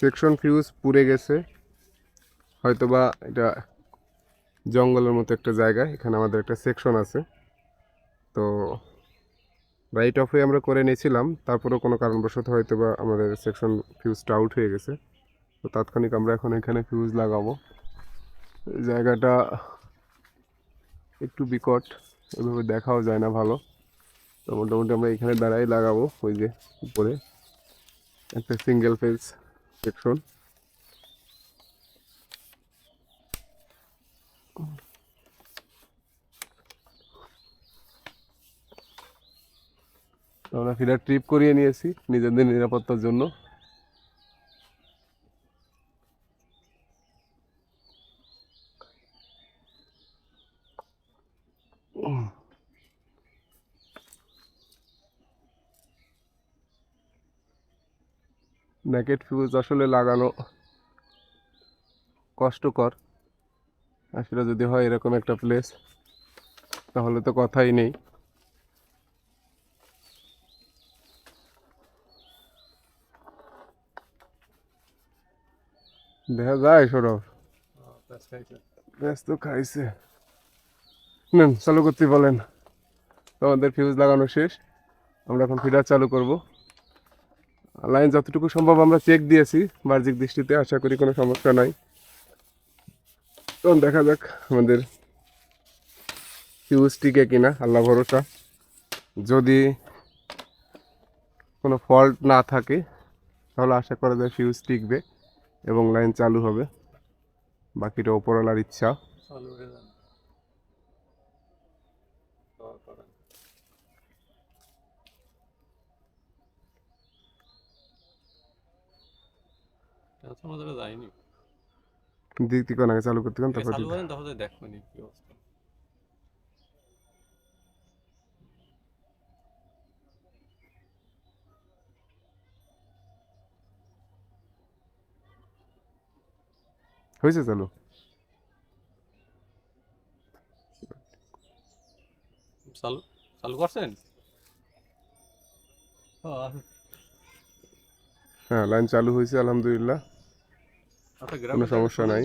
Section fuse পুড়ে গেছে। হয়তোবা এটা জঙ্গলের মতো একটা জায়গা এখানে আমাদের একটা সেকশন আছে। তো রাইট অফে আমরা করে নিয়েছিলাম, তারপরেও কোনো কারণবশত হয়তো বা আমাদের সেকশন ফিউজটা আউট হয়ে গেছে। তো তাৎক্ষণিক আমরা এখন এখানে ফিউজ লাগাবো। জায়গাটা একটু বিকট, এভাবে দেখাও যায় না ভালো। তো মোটামুটি আমরা এখানে দাঁড়াই লাগাবো, ওই যে উপরে। একটা সিঙ্গেল ফেজ সেকশন আমরা ফিডার ট্রিপ করিয়ে নিয়েছি নিজেদের নিরাপত্তার জন্য। ন্যাকেট ফিউজ আসলে লাগানো কষ্টকর। আসলে যদি হয় এরকম একটা প্লেস তাহলে তো কথাই নেই। দেখা যায় সৌরভ। ব্যস্ত খাইছে। নেন, চালু করতে বলেন। তো আমাদের ফিউজ লাগানো শেষ। আমরা এখন ফিডার চালু করব। লাইন যতটুকু সম্ভব আমরা চেক দিয়েছি, বাহ্যিক দৃষ্টিতে, আশা করি কোনো সমস্যা নাই। তখন দেখা যাক আমাদের ফিউজ টিকে কিনা, আল্লাহ ভরসা। যদি কোনো ফল্ট না থাকে, তাহলে আশা করা যায় ফিউজ টিকবে এবং লাইন চালু হবে। বাকিটা ওপরওয়ালার ইচ্ছা চালু হয়ে যান দোয়া করেন যায়নি। আগে চালু করতে তারপর চালু কি অবস্থা। হয়েছে চালু? চালু চালু করছেন? হ্যাঁ লাইন চালু হয়েছে আলহামদুলিল্লাহ আচ্ছা কোনো সমস্যা নাই।